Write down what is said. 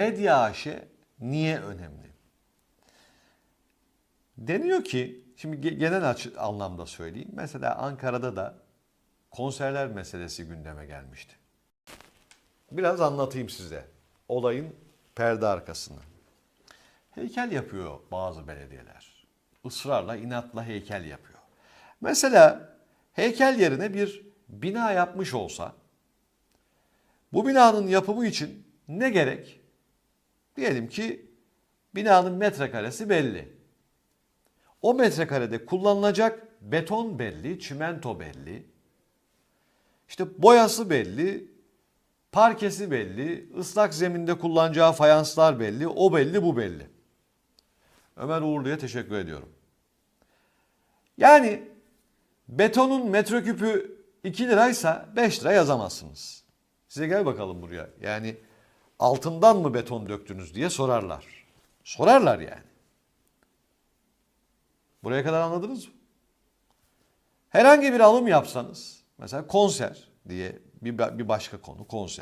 Medya AŞ niye önemli? Deniyor ki, şimdi ge- genel anlamda söyleyeyim. Mesela Ankara'da da konserler meselesi gündeme gelmişti. Biraz anlatayım size olayın perde arkasını. Heykel yapıyor bazı belediyeler. Israrla, inatla heykel yapıyor. Mesela heykel yerine bir bina yapmış olsa bu binanın yapımı için ne gerek? Diyelim ki binanın metrekaresi belli. O metrekarede kullanılacak beton belli, çimento belli. İşte boyası belli, parkesi belli, ıslak zeminde kullanacağı fayanslar belli, o belli, bu belli. Ömer Uğurlu'ya teşekkür ediyorum. Yani betonun metreküpü 2 liraysa 5 lira yazamazsınız. Size gel bakalım buraya. Yani altından mı beton döktünüz diye sorarlar. Sorarlar yani. Buraya kadar anladınız mı? Herhangi bir alım yapsanız, mesela konser diye bir, başka konu konser.